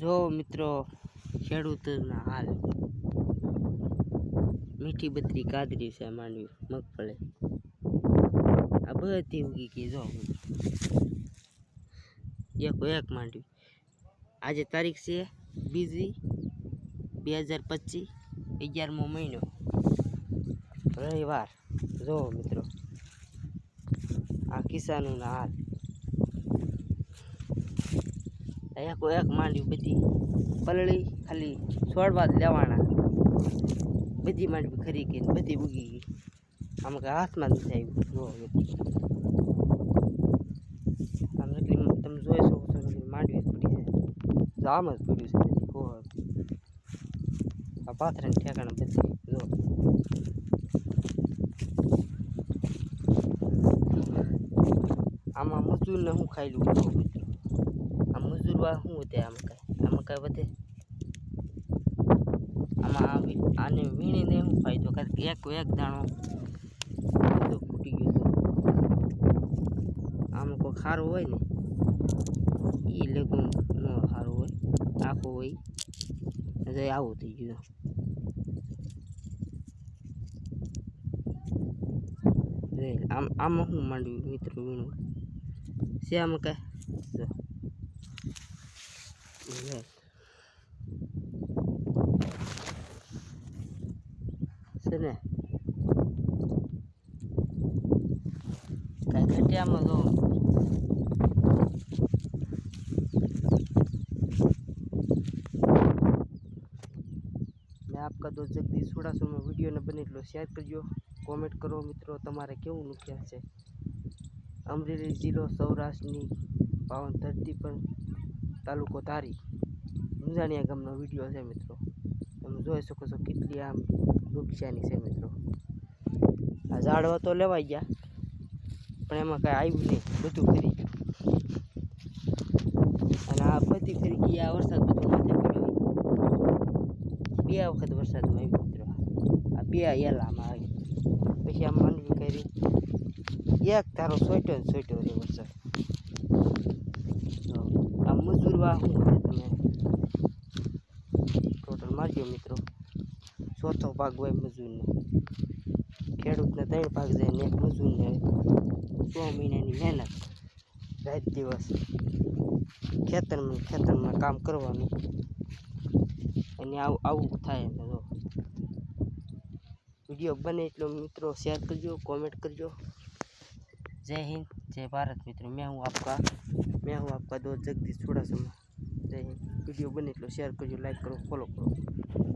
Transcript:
જો મિત્રો, ખેડૂતના હાલ. મીઠી બત્રી કાદરી છે માંડવી, મગફળી. આ બધી ઉગી ગઈ જો એક એક માંડવી. આજે તારીખ છે બીજી બે હજાર પચીસ, અગિયારમો મહિનો. રવિવાર. જો મિત્રો, આ કિસાનોના હાલ. એક એક માંડવી બધી પલળી ખાલી છોડવા જ લેવાના. બધી માંડવી ખરી ગઈ બધી ઉગી ગઈ. આમ કે હાથમાં નથી આવ્યું. આમ નકલી તમે જોઈ શકો છો માંડવી પડી છે. જો આમ જ પડ્યું છે બધી. હો આ પાથરાને ઠેકાણા બધી. જો. આમાં મજૂરને હું ખાઈ લઉં જો મિત્રો આ મજૂર વા શું વધે આમ કાંઈ? આમાં કાંઈ વધે? આમાં આને વીણીને શું ફાયદો, કારણ કે એક એક દાણો ફૂટી ગયો હતો આમ કોઈ ખારું હોય ને એ લેગું ન સારું હોય. આખું હોય. તો આવું થઈ ગયું. આમ આમાં શું માંડ્યું મિત્રો વીણું? આમાં કાંઈ? જો લે છે ને? કાંઈ ઘટ્યામાં તો મેં આપકા દોસ્ત જગદીશ સુડાસુમાં વિડીયોને બને એટલો શેર કરજો. કોમેન્ટ કરો મિત્રો, તમારે કેવું નુકસાન છે? અમરેલી જિલ્લો સૌરાષ્ટ્રની પાવન ધરતી પર તાલુકો ધારી. મુંજાણીયા ગામનો વીડિયો છે મિત્રો. તમે જોઈ શકો છો કેટલી આમ નુકસાની છે મિત્રો. આ ઝાડવા તો લેવાઈ ગયા, પણ એમાં કાંઈ આવ્યું નહીં, બધું ફરી ગયું. અને આ બધી ફરી આ વરસાદ બધો માથે પડ્યો બે વખત વરસાદમાં આવ્યો મિત્રો. આ બે એલામાં આવી. પછી આ માંડવી કરી. એક તારો સોટ્યો ને સોટ્યો રે વરસાદ. આ મજૂર વાહન છે તમે. ટોટલ મારજો મિત્રો. ચોથો ભાગ હોય મજૂરનો. ખેડૂતને ત્રણ ભાગ જાય ને એક મજૂરને છ. મહિનાની મહેનત. રાત દિવસ ખેતરમાં ખેતરમાં કામ કરવાનું. અને આવું આવું થાય ને જો. વીડિયો બને એટલો મિત્રો. શેર કરજો કોમેન્ટ કરજો. जय हिंद जय भारत मित्रों मैं हूँ आपका मैं हूँ आपका दोस्त जगदीश चुड़ासमा जय हिंद वीडियो बने तो शेयर करो लाइक करो फॉलो करो